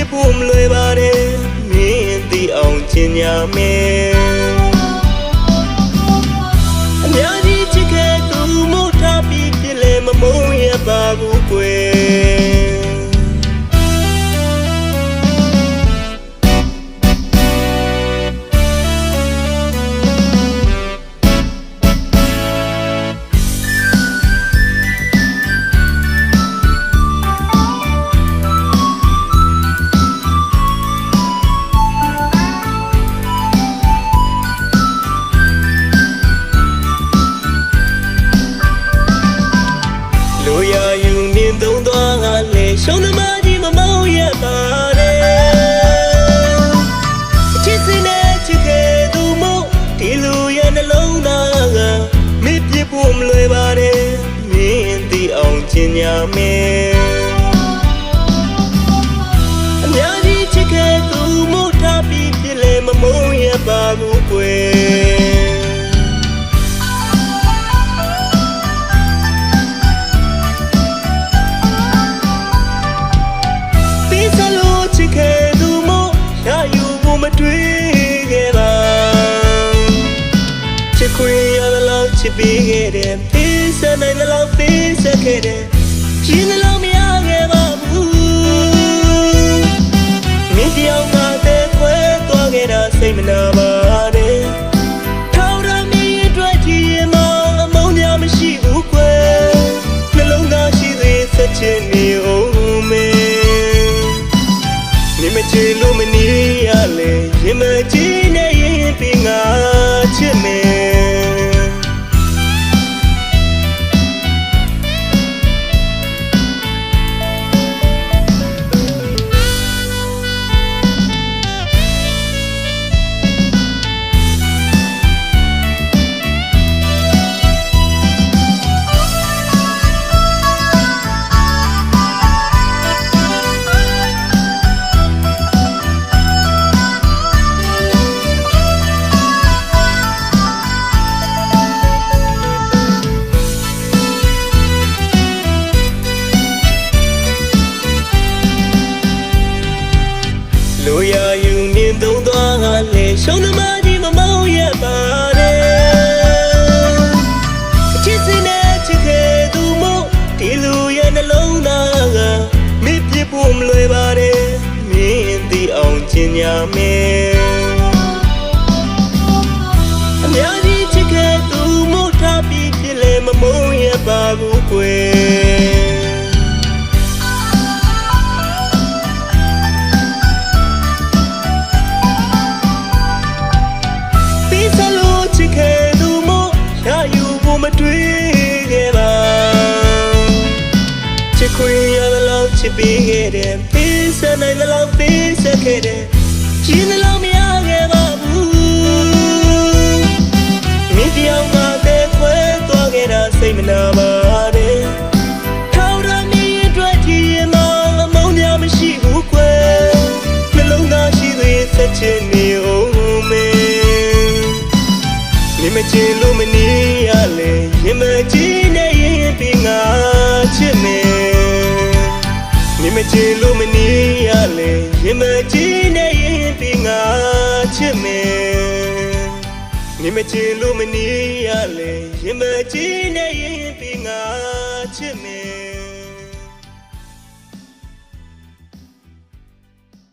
ဖြစ်ဖို့မလွယ်ပါနဲ့မင်းသိအောင်ချင်ညာမယ် ကျင်ညာမယ်အများကြီးချစ်ခဲ့သူမို့ထားပြီးပြလဲမမုန်းရပါဘူးကွယ်ပြီးစလို့ချစ်ခဲ့သူမို့ရယူဖို့မတွေ့ခဲ့ပါချစ်ခွေရသလောက်ချစ်ပေးခဲ့တယ်ပြီး စနိုင်သလောက်ပြီးစခဲ့တယ်ရှင်သလောက်မရခဲ့ပါဘူးမင်းတယောက်မှတဲ့ခွဲသွားခဲ့တာစိတ်မနာပါ ဖို့မလွယ်ပါနဲ့မင်းသိအောင်ကျင်ညာမယ်အများကြီးချစ်ခဲ့သူမို့ထားပြီးပြလဲမမုန်းရပါဘူးကွယ်ပြီးစလို့ချစ်ခဲ့သူမို့ရယူဖို့မတွေ့ခဲ့ပါချစ်ခွေရသလောက်ချစ်ပေး ခဲ့တယ်ပြီးစနိုင်သလောက်ပြီးစခဲ့တယ်ရှင်သလောက်မရခဲ့ပါဘူးမင်းတယောက်မှတဲ့ခွဲသွားခဲ့တာစိတ်မနာပါနဲ့ထောက်ရမီအတွက်ကြည့်ရင်တော့အမုန်းများမရှိဘူးကွယ်နှလုံးသားရှိသေးဆက်ချင်နေအောင်မေနေမချင်လို့မနေရလေရင်မကြည့်နဲ့ရင်ပင်ငါချစ်မယ် နေမချင်လို့မနေရလေရင်မကြည့်နဲ့ရင်ပင်ငါချစ်မယ်နေမချင်လို့မနေရလေရင်မကြည့်နဲ့ရင်ပင်ငါချစ်မယ်